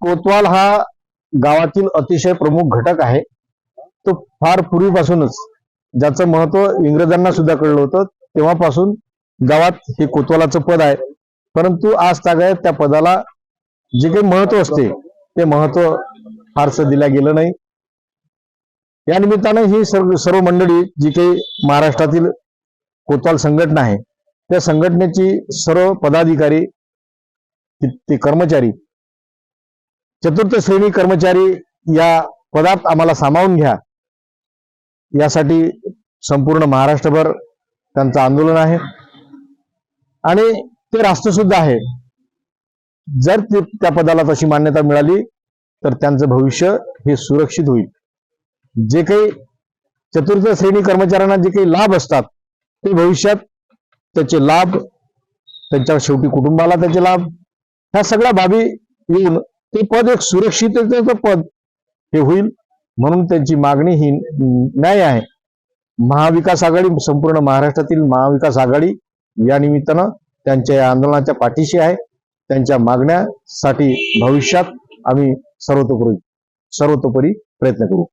कोतवाल हा गावातील अतिशय प्रमुख घटक आहे. तो फार पूर्वीपासूनच ज्याचं महत्त्व इंग्रजांना सुद्धा कळलं होतं. तेव्हापासून गावात हे कोतवालाचं पद आहे. परंतु आज तागायत त्या पदाला जे काही महत्त्व असते ते महत्त्व फारसं दिलं गेलं नाही. या निमित्तानं ही सर्व मंडळी जी काही महाराष्ट्रातील कोतवाल संघटना आहे. त्या संघटनेची सर्व पदाधिकारी ते- कर्मचारी चतुर्थ श्रेणी कर्मचारी या पदात आम्हाला सामावून घ्या. यासाठी संपूर्ण महाराष्ट्रभर त्यांचं आंदोलन आहे. आणि ते राष्ट्र सुद्धा आहे. जर ते त्या पदाला तशी मान्यता मिळाली तर त्यांचं भविष्य हे सुरक्षित होईल. जे काही चतुर्थ श्रेणी कर्मचाऱ्यांना जे काही लाभ असतात ते भविष्यात त्याचे लाभ त्यांच्या शेवटी कुटुंबाला त्याचे लाभ ह्या सगळ्या बाबी येऊन ते पद एक सुरक्षिततेचं पद हे होईल. म्हणून त्यांची मागणी ही न्याय आहे. महाविकास आघाडी संपूर्ण महाराष्ट्रातील महाविकास आघाडी या निमित्तानं त्यांच्या या आंदोलनाच्या पाठीशी आहे. त्यांच्या मागण्यासाठी भविष्यात आम्ही सर्वतोपरी सर्वतोपरी प्रयत्न करू.